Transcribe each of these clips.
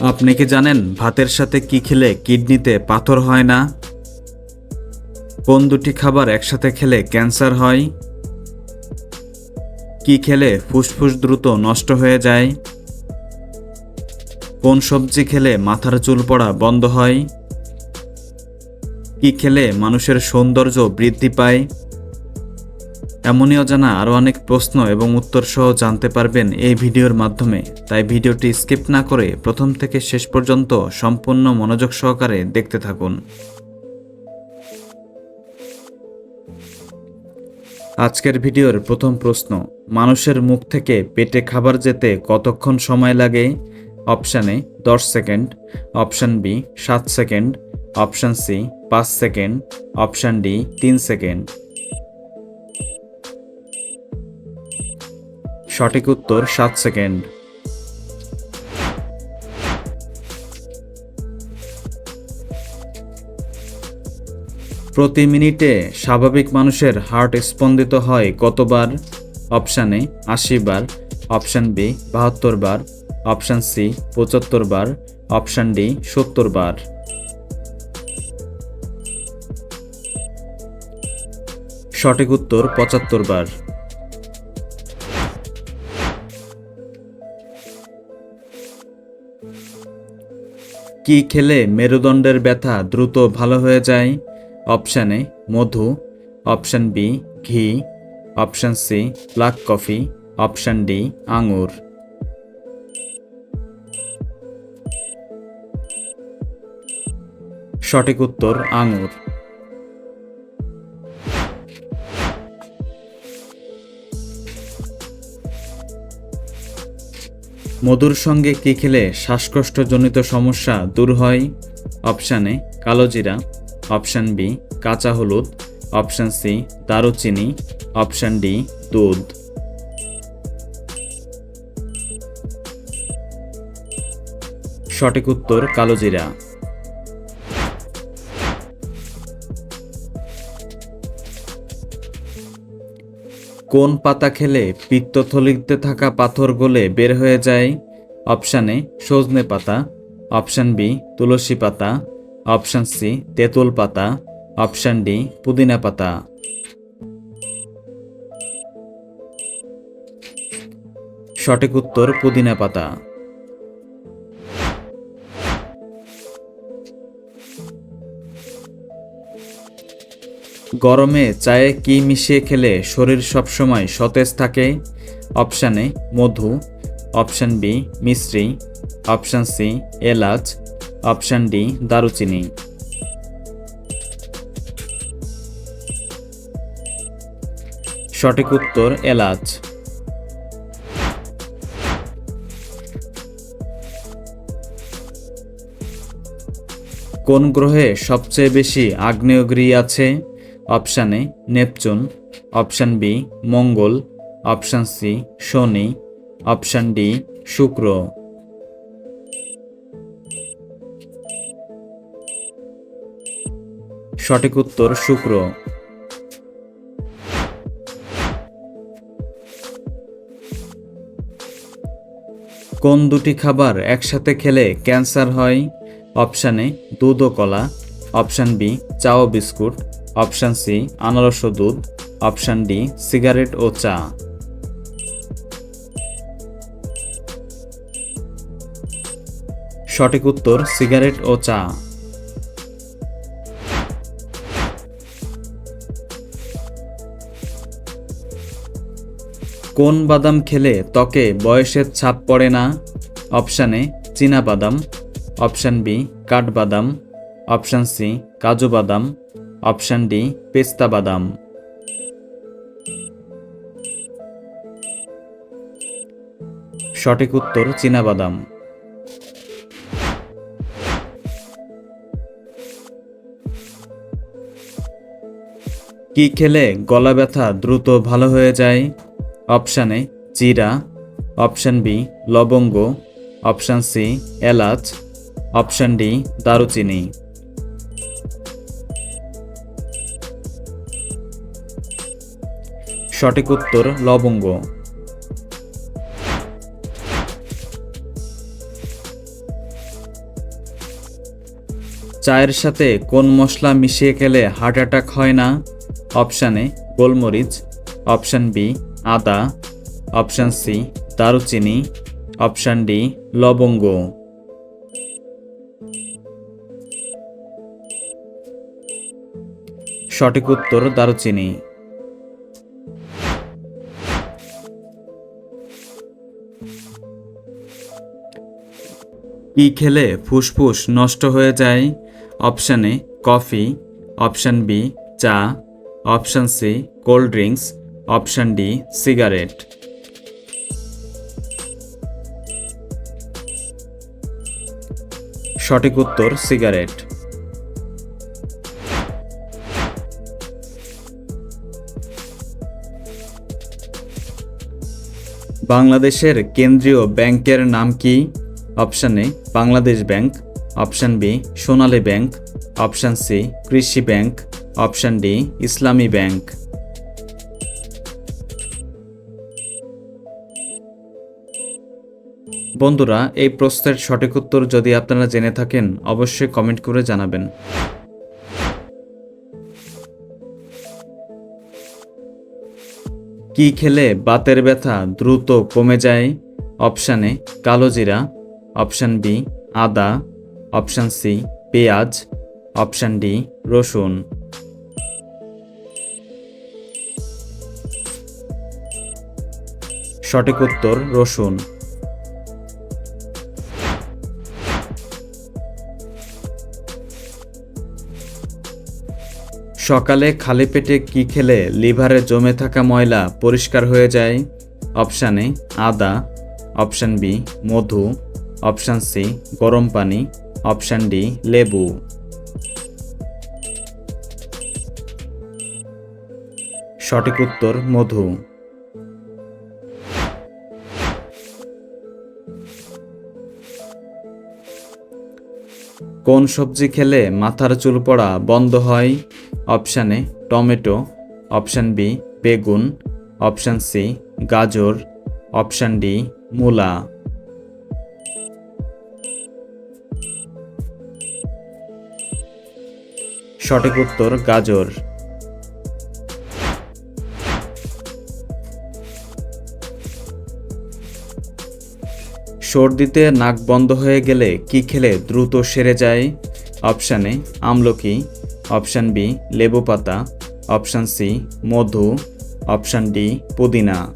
আপনি কি জানেন ভাতের সাথে কি খেলে কিডনিতে পাথর হয় না? কোন দুটি খাবার একসাথে খেলে ক্যান্সার হয়? কি খেলে ফুসফুস দ্রুত নষ্ট হয়ে যায়? কোন সবজি খেলে মাথার চুল পড়া বন্ধ হয়? কি খেলে মানুষের সৌন্দর্য বৃদ্ধি পায়? এমনই অজানা আরও অনেক প্রশ্ন এবং উত্তর সহ জানতে পারবেন এই ভিডিওর মাধ্যমে। তাই ভিডিওটি স্কিপ না করে প্রথম থেকে শেষ পর্যন্ত সম্পূর্ণ মনোযোগ সহকারে দেখতে থাকুন। আজকের ভিডিওর প্রথম প্রশ্ন, মানুষের মুখ থেকে পেটে খাবার যেতে কতক্ষণ সময় লাগে? অপশান এ, দশ সেকেন্ড। অপশান বি, সাত সেকেন্ড। অপশান সি, পাঁচ সেকেন্ড। অপশান ডি, তিন সেকেন্ড। সঠিক উত্তর সাত সেকেন্ড। প্রতি মিনিটে স্বাভাবিক মানুষের হার্ট স্পন্দিত হয় কতবার? অপশান এ আশি বার অপশান বি বাহাত্তর বার অপশান সি পঁচাত্তর বার অপশান ডি সত্তর বার সঠিক উত্তর পঁচাত্তর বার কি খেলে মেরুদণ্ডের ব্যথা দ্রুত ভালো হয়ে যায়? অপশান এ, মধু। অপশান বি, ঘি। Option C, black coffee. Option D, আঙুর। সঠিক উত্তর, আঙুর। মধুর সঙ্গে কী খেলে শ্বাসকষ্টজনিত সমস্যা দূর হয়? অপশান এ, কালো জিরা। অপশান বি, কাঁচা হলুদ। অপশান সি, দারুচিনি। অপশান ডি, দুধ। সঠিক উত্তর কালো কোন পাতা খেলে পিত্তথলিতে থাকা পাথর গলে বের হয়ে যায়? অপশান এ, সজনে পাতা। অপশান বি, তুলসী পাতা। অপশান সি, তেঁতুল পাতা। অপশান ডি, পুদিনা পাতা। সঠিক উত্তর, পুদিনা পাতা। গরমে চায়ে কি মিশিয়ে খেলে শরীর সবসময় সতেজ থাকে? অপশান এ, মধু। অপশান বি, মিশ্রি। অপশান সি, এলাচ। অপশান ডি, দারুচিনি। সঠিক উত্তর, এলাচ। কোন গ্রহে সবচেয়ে বেশি আগ্নেয়গিরি আছে? Option A Neptune, option B Mangal, option C শনি, অপশান ডি শুক্র। সঠিক উত্তর শুক্র। কোন দুটি খাবার একসাথে খেলে ক্যান্সার হয়? অপশান এ দুধ ও কলা, অপশান বি চা ও বিস্কুট অপশান সি, আনারস দুধ। অপশান ডি, সিগারেট ও চা। সঠিক উত্তর, সিগারেট ও চা। কোন বাদাম খেলে ত্বকে বয়সের ছাপ পড়ে না? অপশানে চীনা বাদাম। অপশান বি, কাঠবাদাম। অপশান সি, কাজু বাদাম। অপশান ডি, পেস্তা বাদাম। সঠিক উত্তর, চীনা বাদাম। কি খেলে গলা ব্যথা দ্রুত ভালো হয়ে যায়? অপশান এ, জিরা। অপশান বি, লবঙ্গ। অপশান সি, এলাচ। অপশান ডি, দারুচিনি। সঠিক উত্তর লবঙ্গ। চায়ের সাথে কোন মশলা মিশিয়ে খেলে হার্ট অ্যাটাক হয় না? অপশান এ, গোলমরিচ। অপশান বি, আদা। অপশান সি, দারুচিনি। অপশান ডি, লবঙ্গ। সঠিক উত্তর দারুচিনি। কি খেলে ফুসফুস নষ্ট হয়ে যায়। Option A, coffee. Option B, চা। Option C, cold drinks. Option D, cigarette. সঠিক উত্তর, সিগারেট। বাংলাদেশের কেন্দ্রীয় ব্যাংকের নাম কি? Option A Bangladesh bank, option B Sonali bank, option C Krishi bank, option D Islami bank. বন্ধুরা, এই প্রশ্নের সঠিক উত্তর যদি আপনারা জেনে থাকেন, অবশ্যই কমেন্ট করে জানাবেন। কি খেলে বাতের ব্যথা দ্রুত কমে যায়? অপশানে কালো জিরা অপশান বি, আদা। অপশান সি, পেঁয়াজ। অপশান ডি, রসুন। সঠিক উত্তর, রসুন। সকালে খালি পেটে কি খেলে লিভারে জমে থাকা ময়লা পরিষ্কার হয়ে যায়? অপশান আদা। অপশান বি, মধু। অপশান সি, গরম পানি। অপশান ডি, লেবু। সঠিক উত্তর, মধু। কোন সবজি খেলে মাথার চুল পড়া বন্ধ হয়? Option A, tomato. Option B, বেগুন। অপশান সি, গাজর। অপশান ডি, মূলা। সঠিক উত্তর, গাজর। সর্দিতে নাক বন্ধ হয়ে গেলে কি খেলে দ্রুত সেরে যায়? অপশান এ, আমলকি। অপশান বি, লেবু পাতা। অপশান সি, মধু। অপশান ডি, পুদিনা।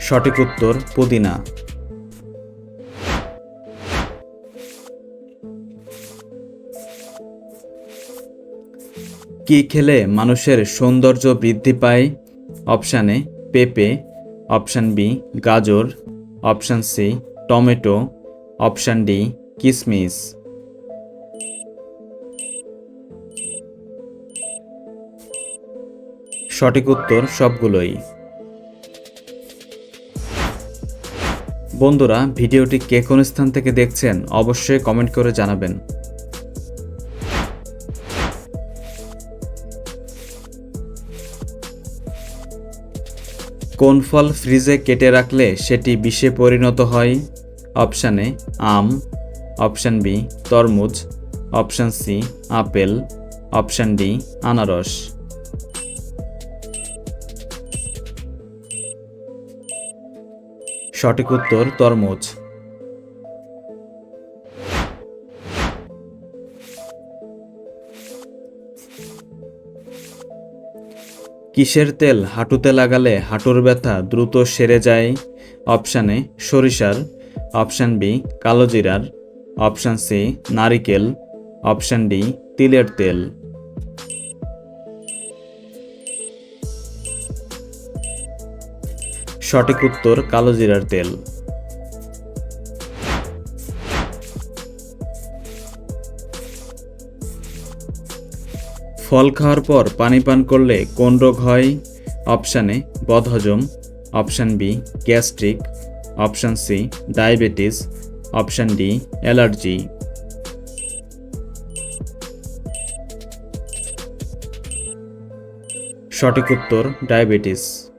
সঠিক উত্তর, পুদিনা। কি খেলে মানুষের সৌন্দর্য বৃদ্ধি পায়? অপশান এ, পেঁপে। অপশান বি, গাজর। Option C, tomato. Option D, কিসমিস। সঠিক উত্তর সবগুলোই। বন্ধুরা, ভিডিওটি কে কোন স্থান থেকে দেখছেন অবশ্যই কমেন্ট করে জানাবেন। কোন ফল ফ্রিজে কেটে রাখলে সেটি বিষে পরিণত হয়? অপশান এ, আম। অপশান বি, তরমুজ। Option C, apple. Option D, আনারস। সঠিক উত্তর তরমুজ। কিসের তেল? হাঁটুতে লাগালে হাঁটুর ব্যথা দ্রুত সেরে যায়। অপশানে সরিষার। অপশান বি কালোজিরার অপশান সি, নারিকেল। অপশান ডি, তিলের তেল। সঠিক উত্তর কালোজিরার তেল। ফল খাওয়ার পর পানি পান করলে কোন রোগ হয়? অপশান এ, বদহজম। Option B, gastric. Option C, diabetes. Option D, allergy. সঠিক উত্তর, ডায়াবেটিস।